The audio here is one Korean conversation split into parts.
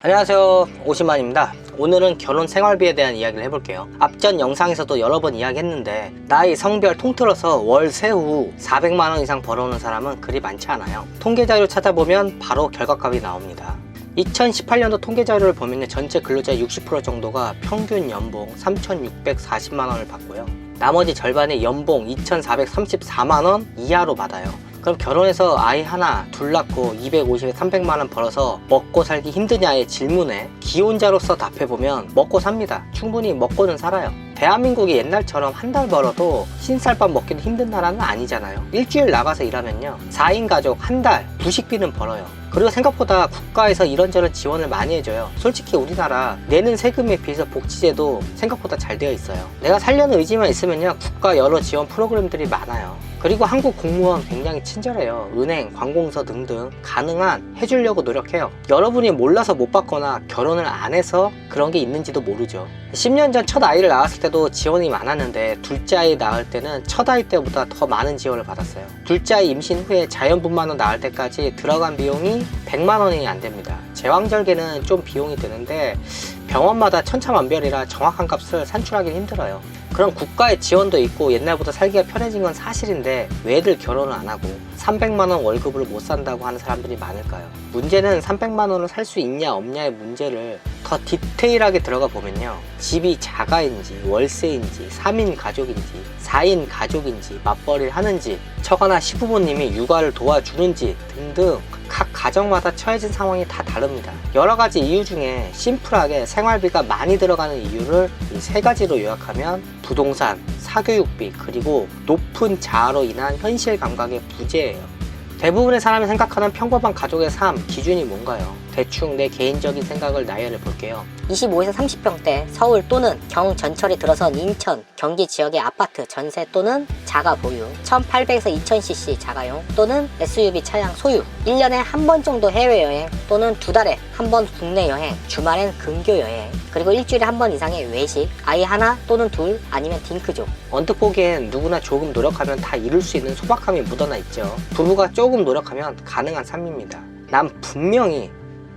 안녕하세요. 오시만입니다. 오늘은 결혼 생활비에 대한 이야기를 해볼게요. 앞전 영상에서도 여러 번 이야기했는데 나이 성별 통틀어서 월 세후 400만원 이상 벌어오는 사람은 그리 많지 않아요. 통계 자료 찾아보면 바로 결과값이 나옵니다. 2018년도 통계 자료를 보면 전체 근로자의 60% 정도가 평균 연봉 3,640만원을 받고요. 나머지 절반의 연봉 2,434만원 이하로 받아요 그럼 결혼해서 아이 하나 둘 낳고 250에 300만 원 벌어서 먹고 살기 힘드냐의 질문에 기혼자로서 답해보면 먹고 삽니다. 충분히 먹고는 살아요. 대한민국이 옛날처럼 한 달 벌어도 신쌀밥 먹기도 힘든 나라는 아니잖아요. 일주일 나가서 일하면요. 4인 가족 한 달 부식비는 벌어요. 그리고 생각보다 국가에서 이런저런 지원을 많이 해줘요. 솔직히 우리나라 내는 세금에 비해서 복지제도 생각보다 잘 되어 있어요. 내가 살려는 의지만 있으면요. 국가 여러 지원 프로그램들이 많아요. 그리고 한국 공무원 굉장히 친절해요. 은행, 관공서 등등 가능한 해주려고 노력해요. 여러분이 몰라서 못 받거나 결혼을 안 해서 그런 게 있는지도 모르죠. 10년 전 첫 아이를 낳았을 때도 지원이 많았는데 둘째 아이 낳을 때는 첫 아이 때보다 더 많은 지원을 받았어요. 둘째 아이 임신 후에 자연분만으로 낳을 때까지 들어간 비용이 100만 원이 안 됩니다. 제왕절개는 좀 비용이 드는데 병원마다 천차만별이라 정확한 값을 산출하기 힘들어요. 그럼 국가의 지원도 있고 옛날보다 살기가 편해진 건 사실인데 왜들 결혼을 안 하고 300만 원 월급으로 못 산다고 하는 사람들이 많을까요? 문제는 300만 원을 살 수 있냐 없냐의 문제를 더 디테일하게 들어가 보면요. 집이 자가인지 월세인지 3인 가족인지 4인 가족인지 맞벌이를 하는지 처가나 시부모님이 육아를 도와주는지 등등 각 가정마다 처해진 상황이 다 다릅니다. 여러 가지 이유 중에 심플하게 생활비가 많이 들어가는 이유를 이 세 가지로 요약하면 부동산, 사교육비, 그리고 높은 자아로 인한 현실 감각의 부재예요. 대부분의 사람이 생각하는 평범한 가족의 삶 기준이 뭔가요? 대충 내 개인적인 생각을 나열해 볼게요. 25에서 30평대 서울 또는 경 전철이 들어선 인천, 경기 지역의 아파트 전세 또는 자가 보유 1800에서 2000cc 자가용 또는 SUV 차량 소유 1년에 한 번 정도 해외여행 또는 두 달에 한 번 국내 여행 주말엔 근교 여행 그리고 일주일에 한 번 이상의 외식 아이 하나 또는 둘 아니면 딩크족 언뜻 보기엔 누구나 조금 노력하면 다 이룰 수 있는 소박함이 묻어나 있죠. 부부가 조금 노력하면 가능한 삶입니다. 난 분명히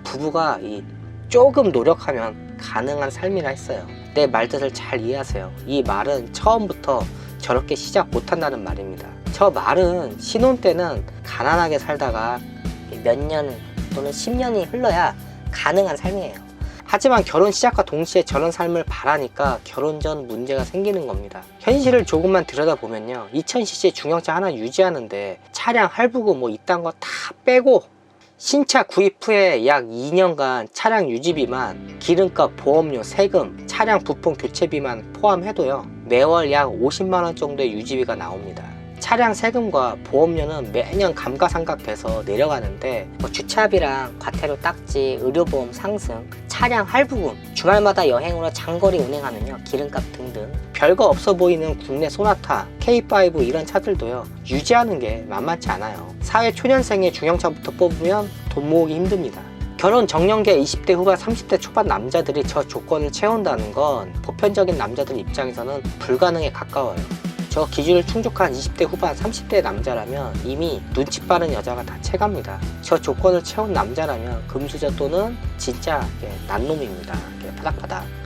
부부가 이 조금 노력하면 가능한 삶이라 했어요. 내 말뜻을 잘 이해하세요. 이 말은 처음부터 저렇게 시작 못한다는 말입니다. 저 말은 신혼 때는 가난하게 살다가 몇 년 또는 10년이 흘러야 가능한 삶이에요. 하지만 결혼 시작과 동시에 저런 삶을 바라니까 결혼 전 문제가 생기는 겁니다. 현실을 조금만 들여다보면요. 2000cc 중형차 하나 유지하는데 차량 할부금 뭐 이딴 거 다 빼고 신차 구입 후에 약 2년간 차량 유지비만 기름값, 보험료, 세금, 차량 부품 교체비만 포함해도요. 매월 약 50만 원 정도의 유지비가 나옵니다. 차량 세금과 보험료는 매년 감가상각돼서 내려가는데 뭐 주차비랑 과태료 딱지, 의료보험 상승, 차량 할부금, 주말마다 여행으로 장거리 운행하면요 기름값 등등 별거 없어 보이는 국내 소나타, K5 이런 차들도요 유지하는 게 만만치 않아요. 사회 초년생의 중형차부터 뽑으면 돈 모으기 힘듭니다. 결혼 정년기의 20대 후반, 30대 초반 남자들이 저 조건을 채운다는 건 보편적인 남자들 입장에서는 불가능에 가까워요. 저 기준을 충족한 20대 후반 30대 남자라면 이미 눈치 빠른 여자가 다 채갑니다. 저 조건을 채운 남자라면 금수저 또는 진짜 예, 난놈입니다. 예, 바닥바닥.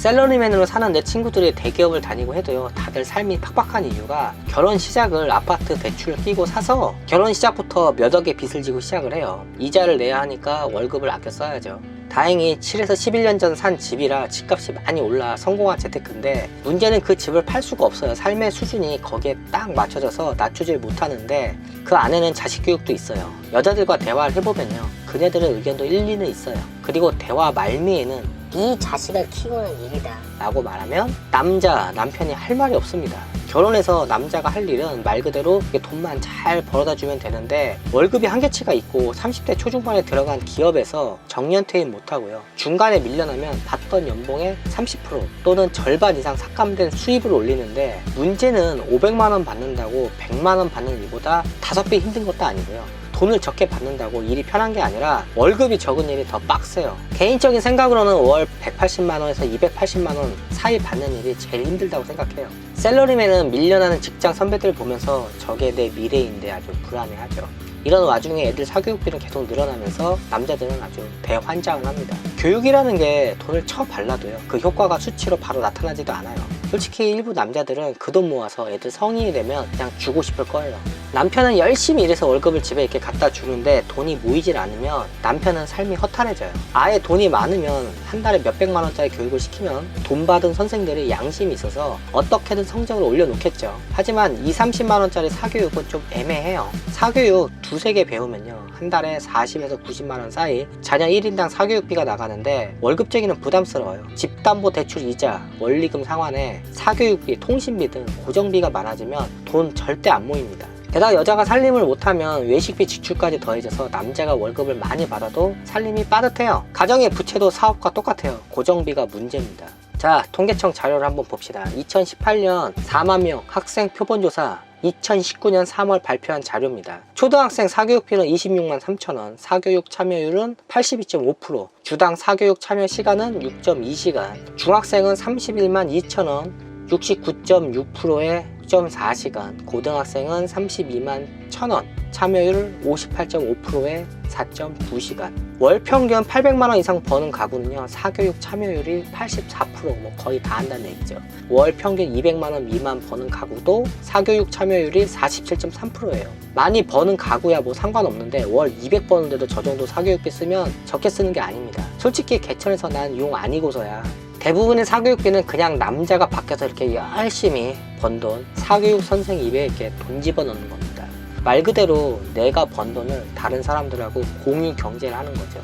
셀러리맨으로 사는 내 친구들이 대기업을 다니고 해도요 다들 삶이 팍팍한 이유가 결혼 시작을 아파트 대출을 끼고 사서 결혼 시작부터 몇 억의 빚을 지고 시작을 해요. 이자를 내야 하니까 월급을 아껴 써야죠. 다행히 7에서 11년 전 산 집이라 집값이 많이 올라 성공한 재테크인데 문제는 그 집을 팔 수가 없어요. 삶의 수준이 거기에 딱 맞춰져서 낮추질 못하는데 그 안에는 자식 교육도 있어요. 여자들과 대화를 해보면요 그네들의 의견도 일리는 있어요. 그리고 대화 말미에는 네 자식을 키우는 일이다 라고 말하면 남자, 남편이 할 말이 없습니다. 결혼해서 남자가 할 일은 말 그대로 돈만 잘 벌어다 주면 되는데 월급이 한계치가 있고 30대 초중반에 들어간 기업에서 정년 퇴임 못하고요. 중간에 밀려나면 받던 연봉의 30% 또는 절반 이상 삭감된 수입을 올리는데 문제는 500만 원 받는다고 100만 원 받는 일보다 5배 힘든 것도 아니고요. 돈을 적게 받는다고 일이 편한 게 아니라 월급이 적은 일이 더 빡세요. 개인적인 생각으로는 월 180만 원에서 280만 원 사이 받는 일이 제일 힘들다고 생각해요. 셀러리맨은 밀려나는 직장 선배들 보면서 저게 내 미래인데 아주 불안해하죠. 이런 와중에 애들 사교육비는 계속 늘어나면서 남자들은 아주 대환장을 합니다. 교육이라는 게 돈을 쳐 발라도요. 그 효과가 수치로 바로 나타나지도 않아요. 솔직히 일부 남자들은 그 돈 모아서 애들 성인이 되면 그냥 주고 싶을 거예요. 남편은 열심히 일해서 월급을 집에 이렇게 갖다 주는데 돈이 모이질 않으면 남편은 삶이 허탈해져요. 아예 돈이 많으면 한 달에 몇백만 원짜리 교육을 시키면 돈 받은 선생들이 양심이 있어서 어떻게든 성적을 올려놓겠죠. 하지만 2, 30만 원짜리 사교육은 좀 애매해요. 사교육 두세 개 배우면요. 한 달에 40에서 90만 원 사이 자녀 1인당 사교육비가 나가는데 월급쟁이는 부담스러워요. 집담보 대출 이자, 원리금 상환에 사교육비, 통신비 등 고정비가 많아지면 돈 절대 안 모입니다. 게다가 여자가 살림을 못하면 외식비 지출까지 더해져서 남자가 월급을 많이 받아도 살림이 빠듯해요. 가정의 부채도 사업과 똑같아요. 고정비가 문제입니다. 자, 통계청 자료를 한번 봅시다. 2018년 4만 명 학생 표본조사 2019년 3월 발표한 자료입니다. 초등학생 사교육비는 26만 3천 원, 사교육 참여율은 82.5%, 주당 사교육 참여 시간은 6.2시간, 중학생은 31만 2천 원, 69.6%의 6.4시간, 고등학생은 32만 1,000원, 참여율 58.5%의 4.9시간. 월 평균 800만 원 이상 버는 가구는요, 사교육 참여율이 84%뭐 거의 다 한다는 얘기죠. 월 평균 200만 원 미만 버는 가구도 사교육 참여율이 47.3%예요. 많이 버는 가구야 뭐 상관없는데 월 200 버는데도 저 정도 사교육비 쓰면 적게 쓰는 게 아닙니다. 솔직히 개천에서 난 용 아니고서야 대부분의 사교육비는 그냥 남자가 밖에서 이렇게 열심히 번 돈, 사교육 선생 입에 이렇게 돈 집어넣는 겁니다. 말 그대로 내가 번 돈을 다른 사람들하고 공유 경제를 하는 거죠.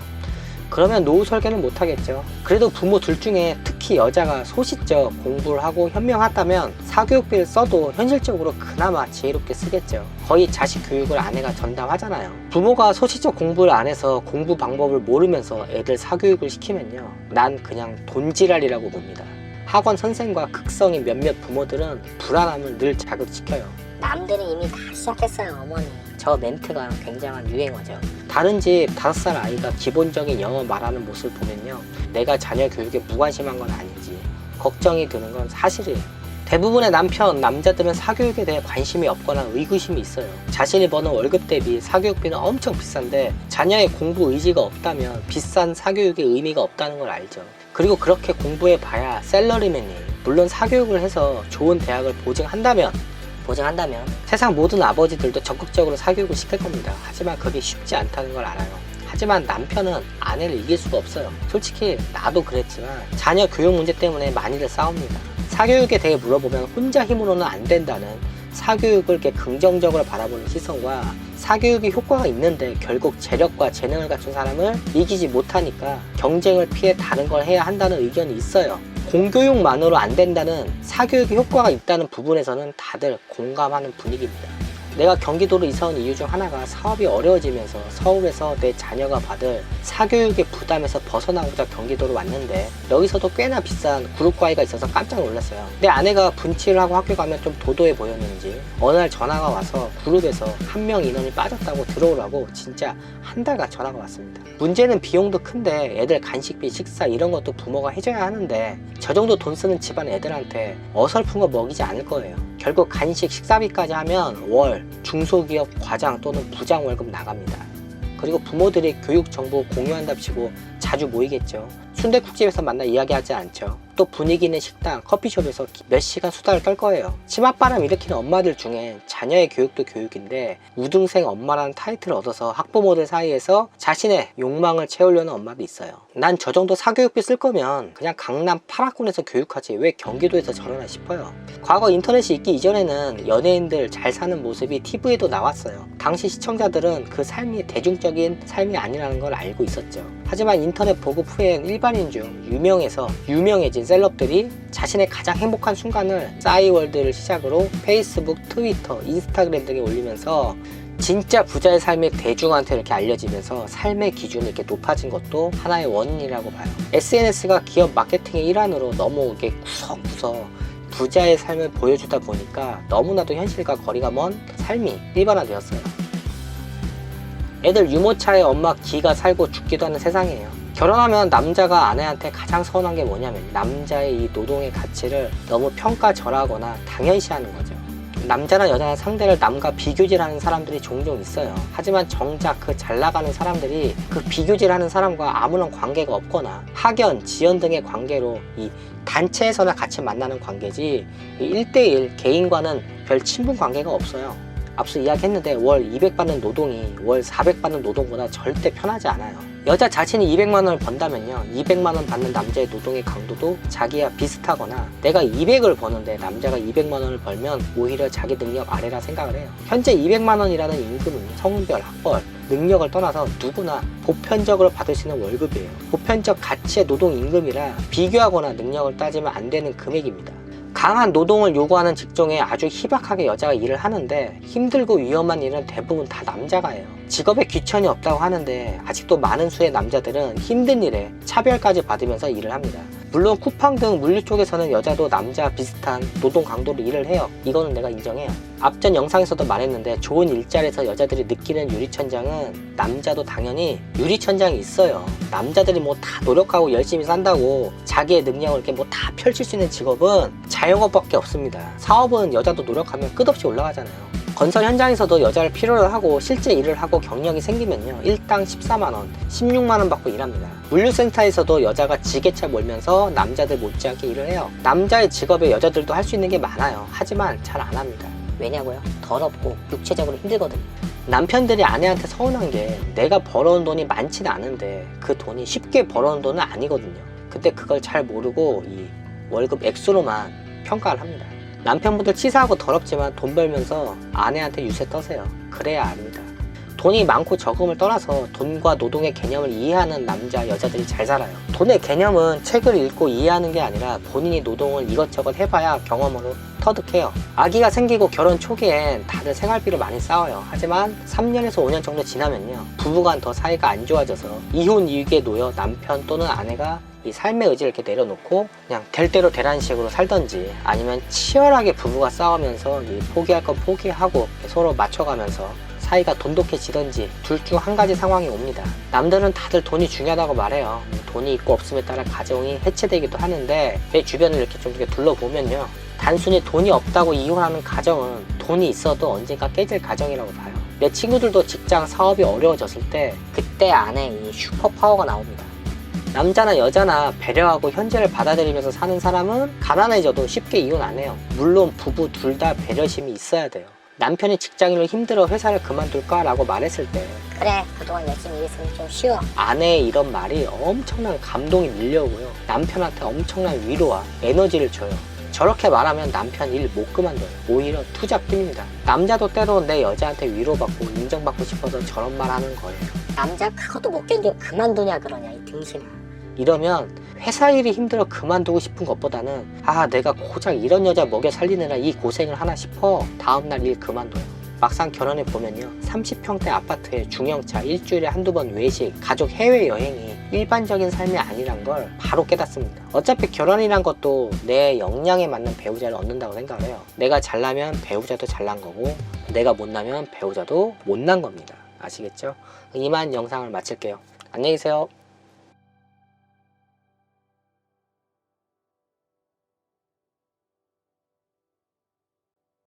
그러면 노후 설계는 못 하겠죠. 그래도 부모 둘 중에 특히 여자가 소시적 공부를 하고 현명하다면 사교육비를 써도 현실적으로 그나마 지혜롭게 쓰겠죠. 거의 자식 교육을 아내가 전담하잖아요. 부모가 소시적 공부를 안 해서 공부 방법을 모르면서 애들 사교육을 시키면요. 난 그냥 돈지랄이라고 봅니다. 학원 선생과 극성인 몇몇 부모들은 불안함을 늘 자극시켜요. 남들은 이미 다 시작했어요, 어머니. 저 멘트가 굉장한 유행어죠. 다른 집 다섯 살 아이가 기본적인 영어 말하는 모습을 보면요. 내가 자녀 교육에 무관심한 건 아닌지 걱정이 드는 건 사실이에요. 대부분의 남편, 남자들은 사교육에 대해 관심이 없거나 의구심이 있어요. 자신이 버는 월급 대비 사교육비는 엄청 비싼데 자녀의 공부 의지가 없다면 비싼 사교육의 의미가 없다는 걸 알죠. 그리고 그렇게 공부해 봐야 셀러리맨이에요. 물론 사교육을 해서 좋은 대학을 보증한다면 보증한다면 세상 모든 아버지들도 적극적으로 사교육을 시킬 겁니다. 하지만 그게 쉽지 않다는 걸 알아요. 하지만 남편은 아내를 이길 수가 없어요. 솔직히 나도 그랬지만 자녀 교육 문제 때문에 많이들 싸웁니다. 사교육에 대해 물어보면 혼자 힘으로는 안 된다는 사교육을 이렇게 긍정적으로 바라보는 시선과 사교육이 효과가 있는데 결국 재력과 재능을 갖춘 사람을 이기지 못하니까 경쟁을 피해 다른 걸 해야 한다는 의견이 있어요. 공교육만으로 안 된다는 사교육이 효과가 있다는 부분에서는 다들 공감하는 분위기입니다. 내가 경기도로 이사 온 이유 중 하나가 사업이 어려워지면서 서울에서 내 자녀가 받을 사교육의 부담에서 벗어나고자 경기도로 왔는데 여기서도 꽤나 비싼 그룹 과외가 있어서 깜짝 놀랐어요. 내 아내가 분칠을 하고 학교 가면 좀 도도해 보였는지 어느 날 전화가 와서 그룹에서 한 명 인원이 빠졌다고 들어오라고 진짜 한 달간 전화가 왔습니다. 문제는 비용도 큰데 애들 간식비, 식사 이런 것도 부모가 해줘야 하는데 저 정도 돈 쓰는 집안 애들한테 어설픈 거 먹이지 않을 거예요. 결국 간식, 식사비까지 하면 월 중소기업 과장 또는 부장 월급 나갑니다. 그리고 부모들이 교육 정보 공유한답시고 자주 모이겠죠. 순대국집에서 만나 이야기하지 않죠. 또 분위기 있는 식당, 커피숍에서 몇 시간 수다를 떨 거예요. 치맛바람 일으키는 엄마들 중에 자녀의 교육도 교육인데 우등생 엄마라는 타이틀을 얻어서 학부모들 사이에서 자신의 욕망을 채우려는 엄마도 있어요. 난 저 정도 사교육비 쓸 거면 그냥 강남 파라군에서 교육하지 왜 경기도에서 저러나 싶어요. 과거 인터넷이 있기 이전에는 연예인들 잘 사는 모습이 TV에도 나왔어요. 당시 시청자들은 그 삶이 대중적인 삶이 아니라는 걸 알고 있었죠. 하지만 인터넷 보급 후엔 일반인 중 유명해서 유명해진 셀럽들이 자신의 가장 행복한 순간을 싸이월드를 시작으로 페이스북, 트위터, 인스타그램 등에 올리면서 진짜 부자의 삶이 대중한테 이렇게 알려지면서 삶의 기준이 이렇게 높아진 것도 하나의 원인이라고 봐요. SNS가 기업 마케팅의 일환으로 너무 이렇게 구석구석 부자의 삶을 보여주다 보니까 너무나도 현실과 거리가 먼 삶이 일반화되었어요. 애들 유모차에 엄마 기가 살고 죽기도 하는 세상이에요. 결혼하면 남자가 아내한테 가장 서운한 게 뭐냐면 남자의 이 노동의 가치를 너무 평가절하거나 당연시하는 거죠. 남자나 여자나 상대를 남과 비교질하는 사람들이 종종 있어요. 하지만 정작 그 잘 나가는 사람들이 그 비교질하는 사람과 아무런 관계가 없거나 학연, 지연 등의 관계로 이 단체에서나 같이 만나는 관계지 1대1 개인과는 별 친분 관계가 없어요. 앞서 이야기했는데 월 200 받는 노동이 월 400 받는 노동보다 절대 편하지 않아요. 여자 자신이 200만 원을 번다면요. 200만 원 받는 남자의 노동의 강도도 자기와 비슷하거나 내가 200을 버는데 남자가 200만 원을 벌면 오히려 자기 능력 아래라 생각을 해요. 현재 200만 원이라는 임금은 성별, 학벌, 능력을 떠나서 누구나 보편적으로 받을 수 있는 월급이에요. 보편적 가치의 노동 임금이라 비교하거나 능력을 따지면 안 되는 금액입니다. 강한 노동을 요구하는 직종에 아주 희박하게 여자가 일을 하는데 힘들고 위험한 일은 대부분 다 남자가 해요. 직업에 귀천이 없다고 하는데 아직도 많은 수의 남자들은 힘든 일에 차별까지 받으면서 일을 합니다. 물론 쿠팡 등 물류 쪽에서는 여자도 남자 비슷한 노동 강도로 일을 해요. 이거는 내가 인정해요. 앞전 영상에서도 말했는데 좋은 일자리에서 여자들이 느끼는 유리천장은 남자도 당연히 유리천장이 있어요. 남자들이 뭐 다 노력하고 열심히 산다고 자기의 능력을 이렇게 뭐 다 펼칠 수 있는 직업은 자영업밖에 없습니다. 사업은 여자도 노력하면 끝없이 올라가잖아요. 건설 현장에서도 여자를 필요로 하고 실제 일을 하고 경력이 생기면요 일당 14만원 16만원 받고 일합니다 물류센터에서도 여자가 지게차 몰면서 남자들 못지않게 일을 해요 남자의 직업에 여자들도 할 수 있는 게 많아요 하지만 잘 안 합니다 왜냐고요? 더럽고 육체적으로 힘들거든요. 남편들이 아내한테 서운한 게 내가 벌어온 돈이 많지는 않은데 그 돈이 쉽게 벌어온 돈은 아니거든요 근데 그걸 잘 모르고 이 월급 액수로만 평가를 합니다 남편분들 치사하고 더럽지만 돈 벌면서 아내한테 유세 떠세요. 그래야 압니다. 돈이 많고 적음을 떠나서 돈과 노동의 개념을 이해하는 남자, 여자들이 잘 살아요. 돈의 개념은 책을 읽고 이해하는 게 아니라 본인이 노동을 이것저것 해봐야 경험으로 터득해요. 아기가 생기고 결혼 초기엔 다들 생활비를 많이 싸워요. 하지만 3년에서 5년 정도 지나면요. 부부간 더 사이가 안 좋아져서 이혼 이익에 놓여 남편 또는 아내가 이 삶의 의지를 이렇게 내려놓고 그냥 될 대로 되라는 식으로 살던지 아니면 치열하게 부부가 싸우면서 이 포기할 건 포기하고 서로 맞춰가면서 사이가 돈독해지던지 둘 중 한 가지 상황이 옵니다. 남들은 다들 돈이 중요하다고 말해요. 뭐 돈이 있고 없음에 따라 가정이 해체되기도 하는데 내 주변을 이렇게 좀 이렇게 둘러보면요. 단순히 돈이 없다고 이혼하는 가정은 돈이 있어도 언젠가 깨질 가정이라고 봐요. 내 친구들도 직장 사업이 어려워졌을 때 그때 안에 이 슈퍼 파워가 나옵니다. 남자나 여자나 배려하고 현재를 받아들이면서 사는 사람은 가난해져도 쉽게 이혼 안 해요. 물론 부부 둘 다 배려심이 있어야 돼요. 남편이 직장인으로 힘들어 회사를 그만둘까? 라고 말했을 때 그래 그동안 열심히 일했으니 좀 쉬어. 아내의 이런 말이 엄청난 감동이 밀려오고요. 남편한테 엄청난 위로와 에너지를 줘요. 저렇게 말하면 남편 일 못 그만둬요. 오히려 투잡 힘입니다. 남자도 때로 내 여자한테 위로받고 인정받고 싶어서 저런 말 하는 거예요. 남자 그것도 못 견뎌 그만두냐 그러냐 이 등신아. 이러면 회사 일이 힘들어 그만두고 싶은 것보다는 아 내가 고작 이런 여자 먹여 살리느라 이 고생을 하나 싶어 다음날 일 그만둬요 막상 결혼해 보면요. 30평대 아파트에 중형차 일주일에 한두 번 외식 가족 해외여행이 일반적인 삶이 아니란 걸 바로 깨닫습니다. 어차피 결혼이란 것도 내 역량에 맞는 배우자를 얻는다고 생각을 해요. 내가 잘나면 배우자도 잘난 거고 내가 못나면 배우자도 못난 겁니다. 아시겠죠? 이만 영상을 마칠게요. 안녕히 계세요